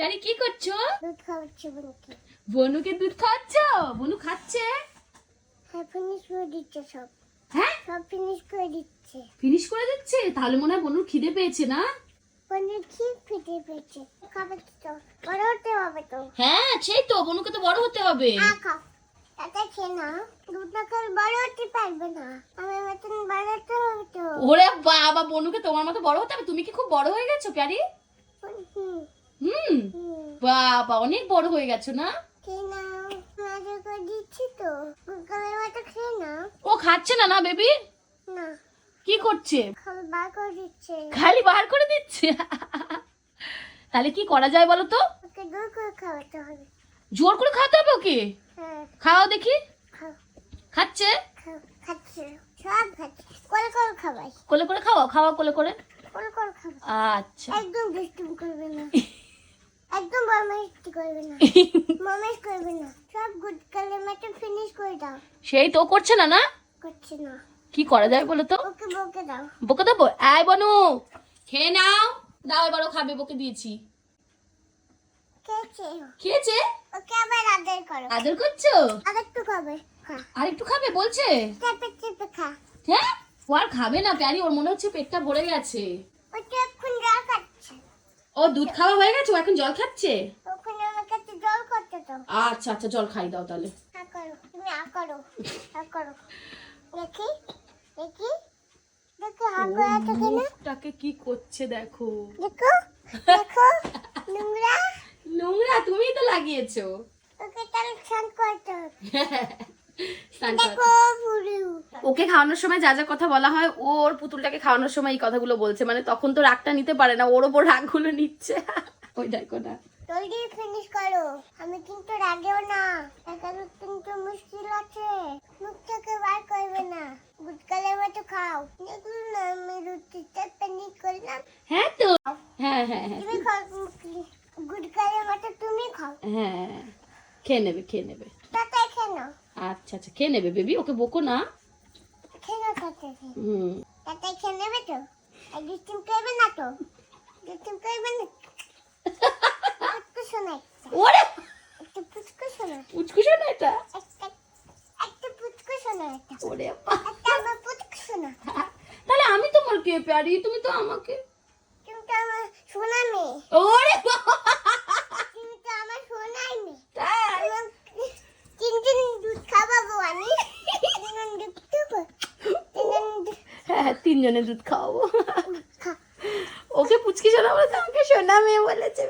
প্যারি কি করছ? দুধ খাওয়াচ্ছি বোনকে। বনুকে দুধ খাওয়াচ্ছ? বনু খাচ্ছে? হ্যাঁ ফিনিশ করে দিচ্ছে সব। হ্যাঁ? সব ফিনিশ করে দিচ্ছে। ফিনিশ করে দিচ্ছে? তাহলে মনে হয় বনুর খিদে পেয়েছে না? বোনের কি ফিটে পেয়েছে। খাবে তো? বড় হতে হবে তো। হ্যাঁ সেই তো বনুকে তো বড় হতে হবে। আ খাও। তাতে খেয়ে না দুধ না খেলে বড় হতে পারবে না। আমার মতন বড় হতে হবে তো। ওরে বাবা বনুকে তোমার মতো বড় হতে হবে? তুমি কি খুব বড় হয়ে গেছো প্যারি হুম। হুম। বাবা অনেক বড় হয়ে গেছো না? ও খাচ্ছে না না বেবি? কি করছে? খালি বার করে দিচ্ছে। তাহলে কি করা যায় বলো তো? জোর করে খাওয়াতে হবে। ওকে? হ্যাঁ। খাওয়াও দেখি। খাচ্ছে? কোলে করে খাওয়াও? খাওয়া কোলে করে আচ্ছা। একদম করবে না। একদম বদমাইশি করবে না। মমেশ করবে না। সব গুড কালের মতো ফিনিশ করে দাও। সেই তো করছে না না? করছে না। কি করা যায় বলো তো? ওকে বকে দাও। বকে দেবো? আয় বনু খেয়ে নাও। দাও এবারও খাবে বকে দিয়েছি। খেয়েছে? খেয়েছে? ওকে আবার আদর করো। আদর করছ? আর একটু খাবে? খা। আর একটু খাবে বলছে? চেপে চেপে খা। হ্যাঁ? ও আর খাবে না প্যারি ওর মনে হচ্ছে পেটটা ভরে গেছে ওটা এখন জল খাচ্ছে ও দুধ খাওয়া হয়ে গেছে? ও এখন জল খাচ্ছে? ওখানে আমার কাছে জল করতে তো। আচ্ছা আচ্ছা জল খাই দাও তাহলে। হা করো। তুমি আ করো। হা করো। দেখি দেখি দেখো হা করে আছে কেন? তাকে কি করছে দেখো। দেখো দেখো নোংরা। নোংরা তুমিই তো লাগিয়েছো। ওকে তাহলে স্নান করতে হবে ওকে খাওয়ানোর সময় যা যা কথা বলা হয় ওর পুতুলটাকে খাওয়ানোর সময় এই কথাগুলো বলছে। মানে তখন তো রাগটা নিতে পারে না ওর ওপর রাগগুলো নিচ্ছে। ওই দেখো না। জলদি ফিনিশ করো? আমি কিন্তু রাগেও না। এখানে কিন্তু মুশকিল আছে। মুখ থেকে বার করবে না। গুটকালের মতো খাও। না আমি রুটিটা ফিনিশ করলাম। হ্যাঁ তো। হ্যাঁ হ্যাঁ হ্যাঁ। তুমি খাও গুটকালের মতো তুমি খাও। হ্যাঁ খেয়ে নেবে খেয়ে নেবে। খেয়ে নাও আচ্ছা আচ্ছা খেয়ে নেবে বেবি? ওকে বকো না। হুম। খেয়ে নেবে তো? করবে না তো? ডিস্টিম করবে না? শোনা ওরে! একটু পুচকু শোনা এটা শোনা ওরে শোনা তাহলে আমি তোমার কে প্যারি? তুমি তো আমাকে। তুমি তো আমার সোনা মেয়ে ওরে বাবা। তুমি তো আমার সোনাই মেয়ে তাই? আমার তিন দিন দুধ খাওয়াবো আমি তিন দিন দুধ দেবো তিন দিন দুধ হ্যাঁ তিনজনে দুধ খাওয়াবো। ওকে পুচকি শোনা বলেছে আমাকে সোনা মেয়ে বলেছে